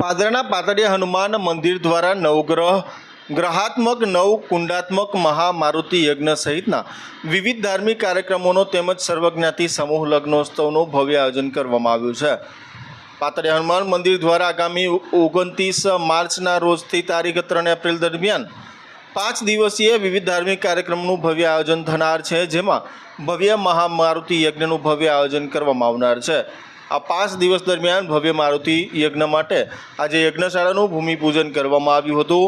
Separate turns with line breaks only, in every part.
પાદરાના પાતળિયા હનુમાન મંદિર દ્વારા નવગ્રહ, ગ્રહાત્મક નવ કુંડાત્મક મહામારુતિ યજ્ઞ સહિતના વિવિધ ધાર્મિક કાર્યક્રમોનો તેમજ સર્વજ્ઞાતિ સમૂહ લગ્નોત્સવનું ભવ્ય આયોજન કરવામાં આવ્યું છે. પાતળિયા હનુમાન મંદિર દ્વારા આગામી ઓગણત્રીસ માર્ચના રોજથી તારીખ ત્રણ એપ્રિલ દરમિયાન પાંચ દિવસીય વિવિધ ધાર્મિક કાર્યક્રમનું ભવ્ય આયોજન થનાર છે, જેમાં ભવ્ય મહામારુતિ યજ્ઞનું ભવ્ય આયોજન કરવામાં આવનાર છે. આ પાંચ દિવસ દરમિયાન ભવ્ય મારુતિ યજ્ઞ માટે આજે યજ્ઞશાળાનું ભૂમિપૂજન કરવામાં આવ્યું હતું.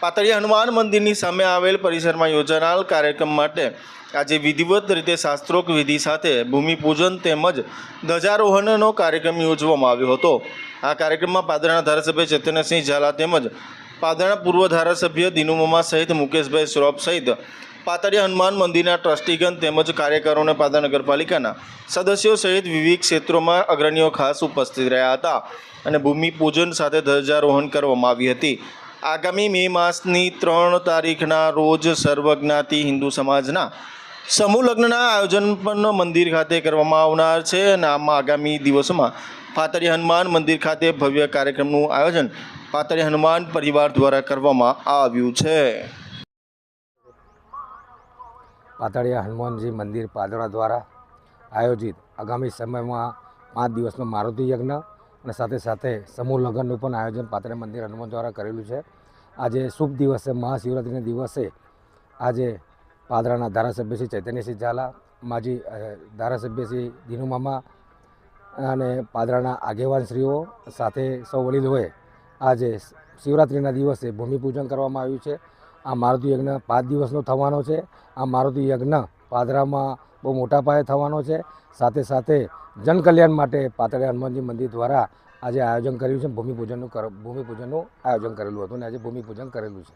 પાતળિયા હનુમાન મંદિરની સામે આવેલ પરિસરમાં યોજાનાર કાર્યક્રમ માટે આજે વિધિવત રીતે શાસ્ત્રોક્ત વિધિ સાથે ભૂમિપૂજન તેમજ ધ્વજારોહણનો કાર્યક્રમ યોજવામાં આવ્યો હતો. આ કાર્યક્રમમાં પાદરાના ધારાસભ્ય ચેતનસિંહ ઝાલા તેમજ પાદરાના પૂર્વ ધારાસભ્ય દિનુમમા સહિત મુકેશભાઈ શ્રોફ સહિત પાતળિયા હનુમાન મંદિરના ટ્રસ્ટીગણ તેમજ કાર્યકરોને પાદરા નગરપાલિકાના સદસ્યો સહિત વિવિધ ક્ષેત્રોમાં અગ્રણીઓ ખાસ ઉપસ્થિત રહ્યા હતા અને ભૂમિપૂજન સાથે ધ્વજારોહણ કરવામાં આવી હતી. આગામી મે માસની ત્રણ તારીખના રોજ સર્વજ્ઞાતિ હિન્દુ સમાજના સમૂહ લગ્નના આયોજન પણ મંદિર ખાતે કરવામાં આવનાર છે અને આમાં આગામી દિવસોમાં પાતળી હનુમાન મંદિર ખાતે ભવ્ય કાર્યક્રમનું આયોજન પાતળી હનુમાન પરિવાર દ્વારા કરવામાં આવ્યું છે.
પાતળિયા હનુમાનજી મંદિર પાદરા દ્વારા આયોજિત. આગામી સમયમાં પાંચ દિવસનો મારુતિ યજ્ઞ અને સાથે સાથે સમૂહ લગ્નનું પણ આયોજન પાતળિયા મંદિર હનુમાન દ્વારા કરેલું છે. આજે શુભ દિવસે, મહાશિવરાત્રિના દિવસે આજે પાદરાના ધારાસભ્ય શ્રી ચૈતન્યસિંહ ઝાલા, માજી ધારાસભ્ય શ્રી દિનુમામા અને પાદરાના આગેવાનશ્રીઓ સાથે સૌ વડીલોએ આજે શિવરાત્રિના દિવસે ભૂમિપૂજન કરવામાં આવ્યું છે. આ મારુતિ યજ્ઞ પાંચ દિવસનો થવાનો છે. આ મારુતિ યજ્ઞ પાદરામાં બહુ મોટા પાયે થવાનો છે. સાથે સાથે જનકલ્યાણ માટે પાતળિયા હનુમાનજી મંદિર દ્વારા આજે આયોજન કર્યું છે. ભૂમિપૂજનનું ભૂમિપૂજનનું આયોજન કરેલું હતું અને આજે ભૂમિપૂજન કરેલું છે.